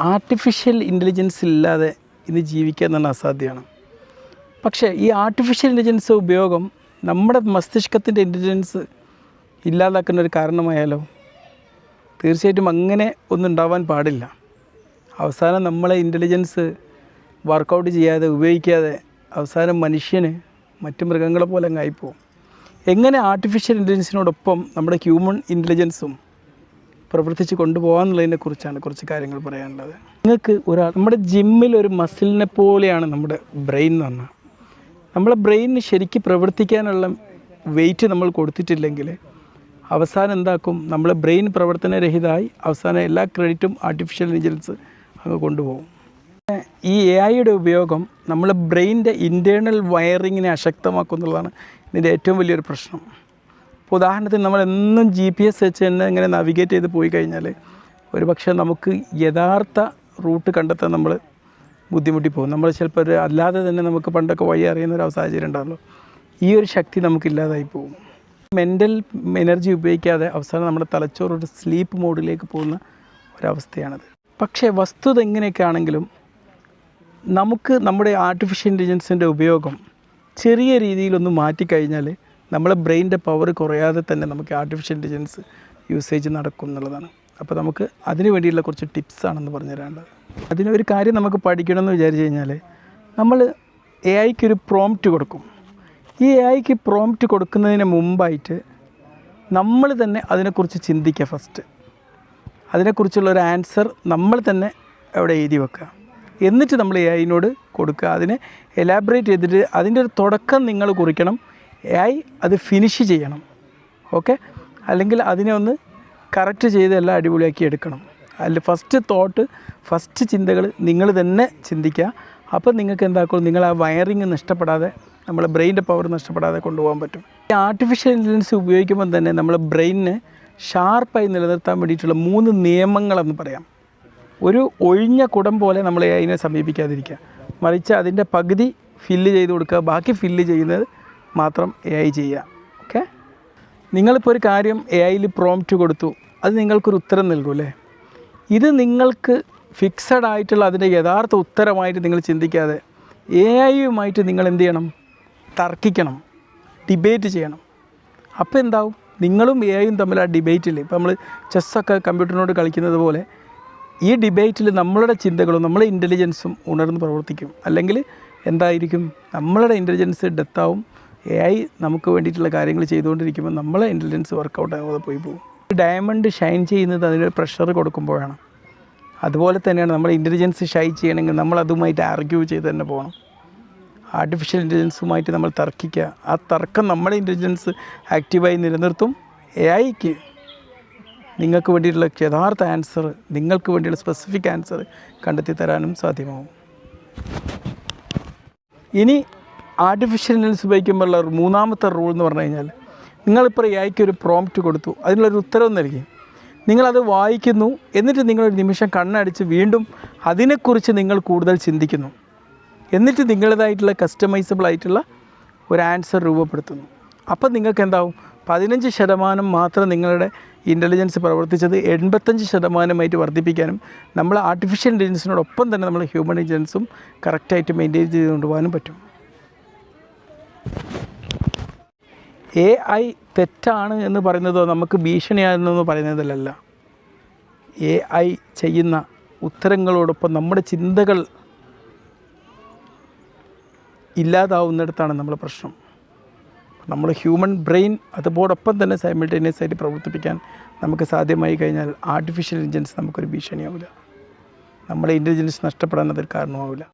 Artificial intelligence ഇല്ലാതെ ഇന്ന് ജീവിക്കുക എന്ന് പറഞ്ഞാൽ അസാധ്യമാണ്. പക്ഷേ ഈ ആർട്ടിഫിഷ്യൽ ഇന്റലിജൻസ് ഉപയോഗം നമ്മുടെ മസ്തിഷ്കത്തിന്റെ ഇന്റലിജൻസ് ഇല്ലാതാക്കുന്ന ഒരു കാരണമായാലോ? തീർച്ചയായിട്ടും അങ്ങനെ ഒന്നും ഉണ്ടാവാൻ പാടില്ല. അവസാനം നമ്മളെ ഇന്റലിജൻസ് വർക്കൗട്ട് ചെയ്യാതെ ഉപയോഗിക്കാതെ അവസാനം മനുഷ്യന് മറ്റു മൃഗങ്ങളെ പോലെ അങ്ങായിപ്പോവും എങ്ങനെ ആർട്ടിഫിഷ്യൽ ഇന്റലിജൻസിനോടൊപ്പം നമ്മുടെ ഹ്യൂമൺ ഇന്റലിജൻസും പ്രവർത്തിച്ച് കൊണ്ടുപോകാമെന്നുള്ളതിനെ കുറിച്ചാണ് കുറച്ച് കാര്യങ്ങൾ പറയാനുള്ളത്. നിങ്ങൾക്ക് ഒരാൾ നമ്മുടെ ജിമ്മിൽ ഒരു മസിലിനെ പോലെയാണ് നമ്മുടെ ബ്രെയിൻ എന്ന് പറഞ്ഞാൽ നമ്മളെ ബ്രെയിനിന് ശരിക്ക് പ്രവർത്തിക്കാനുള്ള വെയിറ്റ് നമ്മൾ കൊടുത്തിട്ടില്ലെങ്കിൽ അവസാനം എന്താക്കും? നമ്മളെ ബ്രെയിൻ പ്രവർത്തനരഹിതമായി അവസാനം എല്ലാ ക്രെഡിറ്റും ആർട്ടിഫിഷ്യൽ ഇന്റലിജൻസ് അങ്ങ് കൊണ്ടുപോകും. ഈ എ ഐയുടെ ഉപയോഗം നമ്മളെ ബ്രെയിനിന്റെ ഇന്റേർണൽ വയറിങ്ങിനെ അശക്തമാക്കും എന്നുള്ളതാണ് ഇതിന്റെ ഏറ്റവും വലിയൊരു പ്രശ്നം. ഇപ്പോൾ ഉദാഹരണത്തിന് നമ്മൾ എന്നും ജി പി എസ് വെച്ച് തന്നെ ഇങ്ങനെ നാവിഗേറ്റ് ചെയ്ത് പോയി കഴിഞ്ഞാൽ ഒരു പക്ഷേ നമുക്ക് യഥാർത്ഥ റൂട്ട് കണ്ടെത്താൻ നമ്മൾ ബുദ്ധിമുട്ടി പോകും. നമ്മൾ ചിലപ്പോൾ ഒരു അല്ലാതെ തന്നെ നമുക്ക് പണ്ടൊക്കെ വഴി അറിയുന്ന ഒരു സാഹചര്യം ഉണ്ടാകുമല്ലോ ഈ ഒരു ശക്തി നമുക്കില്ലാതായി പോകും. മെന്റൽ എനർജി ഉപയോഗിക്കാതെ അവസാനം നമ്മുടെ തലച്ചോറ് സ്ലീപ്പ് മോഡിലേക്ക് പോകുന്ന ഒരവസ്ഥയാണത്. പക്ഷേ വസ്തുത എങ്ങനെയൊക്കെ ആണെങ്കിലും നമുക്ക് നമ്മുടെ ആർട്ടിഫിഷ്യൽ ഇന്റലിജൻസിന്റെ ഉപയോഗം ചെറിയ രീതിയിലൊന്ന് മാറ്റിക്കഴിഞ്ഞാൽ നമ്മളെ ബ്രെയിന്റെ പവർ കുറയാതെ തന്നെ നമുക്ക് ആർട്ടിഫിഷ്യൽ ഇന്റലിജൻസ് യൂസേജ് നടക്കും എന്നുള്ളതാണ്. അപ്പോൾ നമുക്ക് അതിന് വേണ്ടിയുള്ള കുറച്ച് ടിപ്സ് ആണെന്ന് പറഞ്ഞു തരാനുള്ളത് അതിനൊരു കാര്യം നമുക്ക് പഠിക്കണമെന്ന് വിചാരിച്ചു കഴിഞ്ഞാൽ നമ്മൾ എ ഒരു പ്രോംപ്റ്റ് കൊടുക്കും. ഈ എ ഐക്ക് പ്രോംപ്റ്റ് കൊടുക്കുന്നതിന് മുമ്പായിട്ട് നമ്മൾ തന്നെ അതിനെക്കുറിച്ച് ചിന്തിക്കുക ഫസ്റ്റ് അതിനെക്കുറിച്ചുള്ള ഒരു ആൻസർ നമ്മൾ തന്നെ അവിടെ എഴുതി വെക്കുക. എന്നിട്ട് നമ്മൾ എ ഐനോട് കൊടുക്കുക. അതിനെ എലാബറേറ്റ് ചെയ്തിട്ട് അതിന്റെ ഒരു തുടക്കം നിങ്ങൾ കുറിക്കണം. ഐ അത് ഫിനിഷ് ചെയ്യണം. ഓക്കെ അല്ലെങ്കിൽ അതിനെ ഒന്ന് കറക്റ്റ് ചെയ്ത് എല്ലാം അടിപൊളിയാക്കി എടുക്കണം. അല്ല ഫസ്റ്റ് തോട്ട് ഫസ്റ്റ് ചിന്തകൾ നിങ്ങൾ തന്നെ ചിന്തിക്കുക. അപ്പോൾ നിങ്ങൾക്ക് എന്താക്കും? നിങ്ങൾ ആ വയറിങ് നഷ്ടപ്പെടാതെ നമ്മളെ ബ്രെയിന്റെ പവർ നഷ്ടപ്പെടാതെ കൊണ്ടുപോകാൻ പറ്റും. ഈ ആർട്ടിഫിഷ്യൽ ഇന്റലിജൻസ് ഉപയോഗിക്കുമ്പോൾ തന്നെ നമ്മളെ ബ്രെയിനിനെ ഷാർപ്പായി നിലനിർത്താൻ വേണ്ടിയിട്ടുള്ള മൂന്ന് നിയമങ്ങളെന്ന് പറയാം. ഒരു ഒഴിഞ്ഞ കുടം പോലെ നമ്മൾ അതിനെ സമീപിക്കാതിരിക്കുക. മറിച്ച് അതിന്റെ പകുതി ഫില്ല് ചെയ്ത് കൊടുക്കുക. ബാക്കി ഫില്ല് ചെയ്യുന്നത് മാത്രം എ ഐ ചെയ്യുക. ഓക്കെ നിങ്ങളിപ്പോൾ ഒരു കാര്യം എ ഐയിൽ പ്രോംപ്റ്റ് കൊടുത്തു. അത് നിങ്ങൾക്കൊരു ഉത്തരം നൽകും അല്ലേ? ഇത് നിങ്ങൾക്ക് ഫിക്സഡ് ആയിട്ടുള്ള അതിന്റെ യഥാർത്ഥ ഉത്തരമായിട്ട് നിങ്ങൾ ചിന്തിക്കാതെ എ ഐയുമായിട്ട് നിങ്ങൾ എന്ത് ചെയ്യണം? തർക്കിക്കണം. ഡിബേറ്റ് ചെയ്യണം. അപ്പോൾ എന്താവും? നിങ്ങളും എ ഐയും തമ്മിൽ ആ ഡിബേറ്റിൽ ഇപ്പോൾ നമ്മൾ ചെസ്സൊക്കെ കമ്പ്യൂട്ടറിനോട് കളിക്കുന്നത് പോലെ ഈ ഡിബേറ്റിൽ നമ്മളുടെ ചിന്തകളും നമ്മളെ ഇന്റലിജൻസും ഉണർന്ന് പ്രവർത്തിക്കും. അല്ലെങ്കിൽ എന്തായിരിക്കും? നമ്മളുടെ ഇന്റലിജൻസ് ഡെത്താവും എ ഐ നമുക്ക് വേണ്ടിയിട്ടുള്ള കാര്യങ്ങൾ ചെയ്തുകൊണ്ടിരിക്കുമ്പോൾ നമ്മളെ ഇന്റലിജൻസ് വർക്കൗട്ട് ആകാതെ പോയി പോകും. ഡയമണ്ട് ഷൈൻ ചെയ്യുന്നത് അതിനൊരു പ്രഷർ കൊടുക്കുമ്പോഴാണ്. അതുപോലെ തന്നെയാണ് നമ്മൾ ഇന്റലിജൻസ് ഷൈ ചെയ്യണമെങ്കിൽ നമ്മൾ അതുമായിട്ട് ആർഗ്യൂ ചെയ്ത് തന്നെ പോകണം. ആർട്ടിഫിഷ്യൽ ഇന്റലിജൻസുമായിട്ട് നമ്മൾ തർക്കിക്കുക. ആ തർക്കം നമ്മളെ ഇന്റലിജൻസ് ആക്റ്റീവായി നിലനിർത്തും. എ ഐക്ക് നിങ്ങൾക്ക് വേണ്ടിയിട്ടുള്ള യഥാർത്ഥ ആൻസർ നിങ്ങൾക്ക് വേണ്ടിയുള്ള സ്പെസിഫിക് ആൻസർ കണ്ടെത്തി തരാനും സാധ്യമാവും. ഇനി ആർട്ടിഫിഷ്യൽ ഇന്റലിജൻസ് ഉപയോഗിക്കുമ്പോഴുള്ള മൂന്നാമത്തെ റൂൾ എന്ന് പറഞ്ഞു കഴിഞ്ഞാൽ നിങ്ങളിപ്പോൾ എ ഐക്ക് ഒരു പ്രോംപ്റ്റ് കൊടുത്തു. അതിനുള്ളൊരു ഉത്തരവ് നൽകി. നിങ്ങളത് വായിക്കുന്നു. എന്നിട്ട് നിങ്ങളൊരു നിമിഷം കണ്ണടിച്ച് വീണ്ടും അതിനെക്കുറിച്ച് നിങ്ങൾ കൂടുതൽ ചിന്തിക്കുന്നു. എന്നിട്ട് നിങ്ങളുടേതായിട്ടുള്ള കസ്റ്റമൈസബിൾ ആയിട്ടുള്ള ഒരു ആൻസർ രൂപപ്പെടുത്തുന്നു. അപ്പം നിങ്ങൾക്ക് എന്താവും? പതിനഞ്ച് ശതമാനം മാത്രം നിങ്ങളുടെ ഇന്റലിജൻസ് പ്രവർത്തിച്ചത് എൺപത്തഞ്ച് ശതമാനമായിട്ട് വർദ്ധിപ്പിക്കാനും നമ്മൾ ആർട്ടിഫിഷ്യൽ ഇന്റലിജൻസിനോടൊപ്പം തന്നെ നമ്മൾ ഹ്യൂമൻ ഇന്റലിജൻസും കറക്റ്റായിട്ട് മെയിന്റെയിൻ ചെയ്ത് കൊണ്ടുപോകാനും പറ്റും. എ ഐ തെറ്റാണ് എന്ന് പറയുന്നതോ നമുക്ക് ഭീഷണിയാണെന്നു പറയുന്നതിലല്ല എ ഐ ചെയ്യുന്ന ഉത്തരങ്ങളോടൊപ്പം നമ്മുടെ ചിന്തകൾ ഇല്ലാതാവുന്നിടത്താണ് നമ്മുടെ പ്രശ്നം. നമ്മൾ ഹ്യൂമൻ ബ്രെയിൻ അതോടൊപ്പം തന്നെ സൈമിൾട്ടേനിയസ് ആയിട്ട് പ്രവർത്തിപ്പിക്കാൻ നമുക്ക് സാധ്യമായി കഴിഞ്ഞാൽ ആർട്ടിഫിഷ്യൽ ഇന്റലിജൻസ് നമുക്കൊരു ഭീഷണിയാവില്ല. നമ്മുടെ ഇന്റലിജൻസ് നഷ്ടപ്പെടാൻ അതൊരു കാരണമാവില്ല